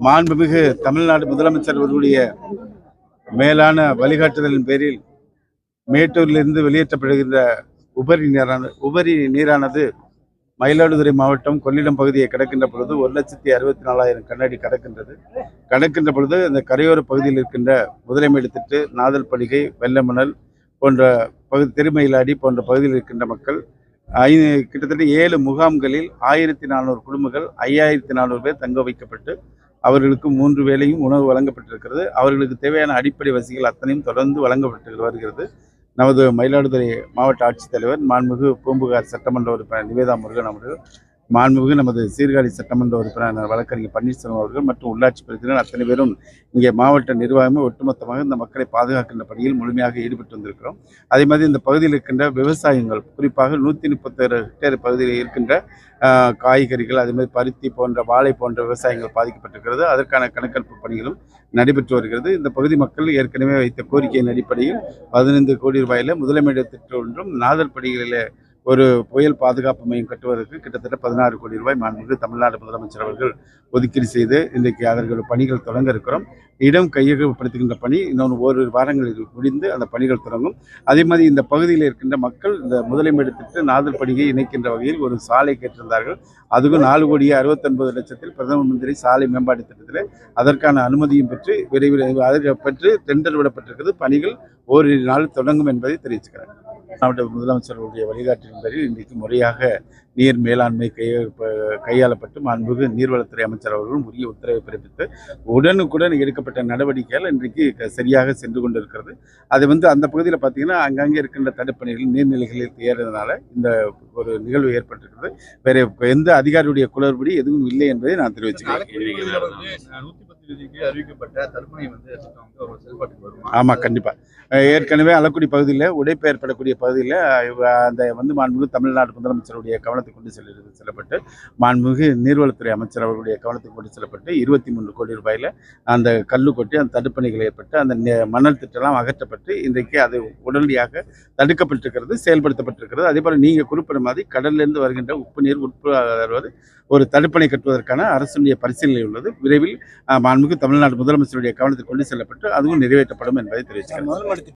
மாண்புமிகு தமிழ்நாடு முதலமைச்சர் அவர்களுடைய மேலான வழிகாட்டுதலின் பேரில் மேட்டூரிலிருந்து வெளியேற்றப்படுகின்ற உபரி நீரான உபரி நீரானது மயிலாடுதுறை மாவட்டம் கொள்ளிடம் பகுதியை கடக்கின்ற பொழுது ஒரு லட்சத்தி அறுபத்தி நாலாயிரம் கண்ணாடி கடக்கின்றது. கடக்கின்ற பொழுது அந்த கரையோர பகுதியில் இருக்கின்ற முதலைமேடு திட்டு நாதல் படுகை வெள்ளமணல் போன்ற பகுதி திருமயிலாடி போன்ற பகுதியில் இருக்கின்ற மக்கள் ஐ கிட்டத்தட்ட ஏழு முகாம்களில் ஆயிரத்தி நானூறு குடும்பங்கள் ஐயாயிரத்தி நானூறு பேர் தங்க வைக்கப்பட்டு அவர்களுக்கு மூன்று வேளையும் உணவு வழங்கப்பட்டிருக்கிறது. அவர்களுக்கு தேவையான அடிப்படை வசதிகள் அத்தனையும் தொடர்ந்து வழங்கப்பட்டு வருகிறது. நமது மயிலாடுதுறை மாவட்ட ஆட்சித்தலைவர் மாண்புமிகு பூம்புகார் சட்டமன்ற உறுப்பினர் நிவேதா முருகன் அவர்கள் மாண்புமிகு நமது சீர்காழி சட்டமன்ற உறுப்பினர் வழக்கறிஞர் பன்னீர்செல்வம் அவர்கள் மற்றும் உள்ளாட்சி பிரதிநிதிகள் அத்தனை பேரும் இங்கே மாவட்ட நிர்வாகமே ஒட்டுமொத்தமாக இந்த மக்களை பாதுகாக்கின்ற பணியில் முழுமையாக ஈடுபட்டு வந்திருக்கிறோம். அதே மாதிரி இந்த பகுதியில் இருக்கின்ற விவசாயங்கள் குறிப்பாக நூற்றி முப்பத்தாறு ஹெக்டேர் பகுதியில் இருக்கின்ற காய்கறிகள் அதே மாதிரி பருத்தி போன்ற வாழை போன்ற விவசாயங்கள் பாதிக்கப்பட்டிருக்கிறது. அதற்கான கணக்கெடுப்பு பணிகளும் நடைபெற்று வருகிறது. இந்த பகுதி மக்கள் ஏற்கனவே வைத்த கோரிக்கையின் அடிப்படையில் பதினைந்து கோடி ரூபாயில முதலமைச்சர் திட்டம் ஒன்றும் நாதல் நாதல்படிகளில் ஒரு புயல் பாதுகாப்பு மையம் கட்டுவதற்கு கிட்டத்தட்ட பதினாறு கோடி ரூபாய் மாண்புமிகு தமிழ்நாடு முதலமைச்சர் அவர்கள் ஒதுக்கீடு செய்து இன்றைக்கு அவர்கள் பணிகள் தொடங்க இருக்கிறோம். இடம் கையகப்படுத்துகின்ற பணி இன்னொன்று ஓரிரு வாரங்களில் முடிந்து அந்த பணிகள் தொடங்கும். அதே மாதிரி இந்த பகுதியில் இருக்கின்ற மக்கள் இந்த முதலமைச்சர் திட்ட நாதல் பணியை இணைக்கின்ற வகையில் ஒரு சாலை கேட்டிருந்தார்கள். அதுவும் நாலு கோடியே அறுபத்தொன்பது லட்சத்தில் பிரதம மந்திரி சாலை மேம்பாட்டு திட்டத்தில் அதற்கான அனுமதியும் பெற்று விரைவில் அதற்கு பெற்று டெண்டர் விடப்பட்டிருக்கிறது. பணிகள் ஓரிரு நாள் தொடங்கும் என்பதை தெரிவிச்சுக்கிறேன். மாவட்ட முதலமைச்சர்களுடைய வழிகாட்டின் பேரில் இன்றைக்கு முறையாக நீர் மேலாண்மை கைய கையாளப்பட்டு மாண்புமிகு நீர்வளத்துறை அமைச்சர் அவர்களும் உரிய உத்தரவை பிறப்பித்து உடனுக்குடன் எடுக்கப்பட்ட நடவடிக்கைகள் இன்றைக்கு க- சரியாக சென்று கொண்டிருக்கிறது. அது வந்து அந்த பகுதியில் பார்த்தீங்கன்னா அங்கங்கே இருக்கின்ற தடுப்பணைகள் நீர்நிலைகளில் ஏறுறதுனால இந்த ஒரு நிகழ்வு ஏற்பட்டிருக்கிறது. வேற எந்த அதிகாரியுடைய குளறுபடி எதுவும் இல்லை என்பதை நான் தெரிவிச்சுக்கிறேன். அறிவிக்கப்பட்ட வந்து ஆமாம் கண்டிப்பாக ஏற்கனவே அளக்குடி பகுதியில் உடைப்பெயர்படக்கூடிய பகுதியில் அந்த வந்து மாண்புமிகு தமிழ்நாடு முதலமைச்சருடைய கவனத்துக்கு கொண்டு செல்ல செல்லப்பட்டு மாண்புமிகு நீர்வளத்துறை அமைச்சர் அவர்களுடைய கவனத்துக்கு கொண்டு செல்லப்பட்டு இருபத்தி மூன்று கோடி ரூபாயில் அந்த கல்லு கொட்டி அந்த தடுப்பணிகள் ஏற்பட்டு அந்த மணல் திட்டம்லாம் அகற்றப்பட்டு இன்றைக்கு அது உடனடியாக தடுக்கப்பட்டிருக்கிறது செயல்படுத்தப்பட்டிருக்கிறது. அதே போல் நீங்கள் குறிப்பிட மாதிரி கடல்லிருந்து வருகின்ற உப்பு நீர் உட்புவது ஒரு தடுப்பணை கட்டுவதற்கான அரசுடைய பரிசீலனை உள்ளது. விரைவில் அஹ், தமிழ்நாடு முதலமைச்சருடைய கவனத்துக்கு கொண்டு செல்லப்பட்டு அதுவும் நிறைவேற்றப்படும் என்பதை தெரிவிச்சுக்கிறேன்.